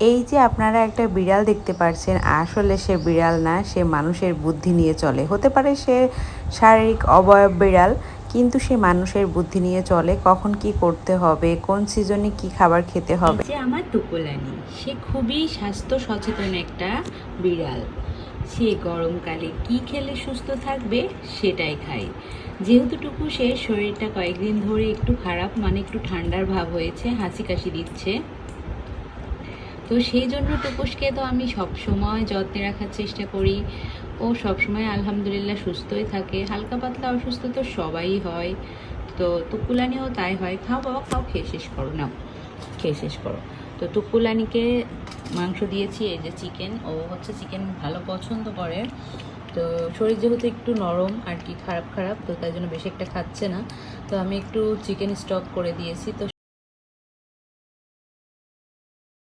এই যে আপনারা একটা বিড়াল দেখতে পাচ্ছেন আসলে সে বিড়াল না, সে মানুষের বুদ্ধি নিয়ে চলে। হতে পারে সে শারীরিক অবয়ব বিড়াল, কিন্তু সে মানুষের বুদ্ধি নিয়ে চলে। কখন কি করতে হবে, কোন সিজনে কি খাবার খেতে হবে? যে আমার টুকুলানি, সে খুবই স্বাস্থ্য সচেতন একটা বিড়াল। সে গরমকালে কি খেলে সুস্থ থাকবে, সেটাই খায়। যেহেতু টুকু সে শরীরটা কয়েকদিন ধরে একটু খারাপ মানে একটু ঠান্ডার ভাব হয়েছে, হাসি কাশি দিচ্ছে। তো সেই জন্য টুকুসকে তো আমি সব সময় যত্নে রাখার চেষ্টা করি। ও সবসময় আলহামদুলিল্লাহ সুস্থই থাকে। হালকা পাতলা অসুস্থ তো সবাই হয়। তো টুকুলানিও তাই হয়। খাও বাবা, খাও, খেয়ে শেষ করো, নাও। খেয়ে শেষ করো। তো টুকুলানিকে মাংস দিয়েছি, এই যে চিকেন। ও হচ্ছে চিকেন ভালো পছন্দ করে। তো শরীর যেহেতু একটু নরম আর কি, খারাপ খারাপ, তো তাই জন্য বেশি একটা খাচ্ছে না। তো আমি একটু চিকেন স্টক করে দিয়েছি। তো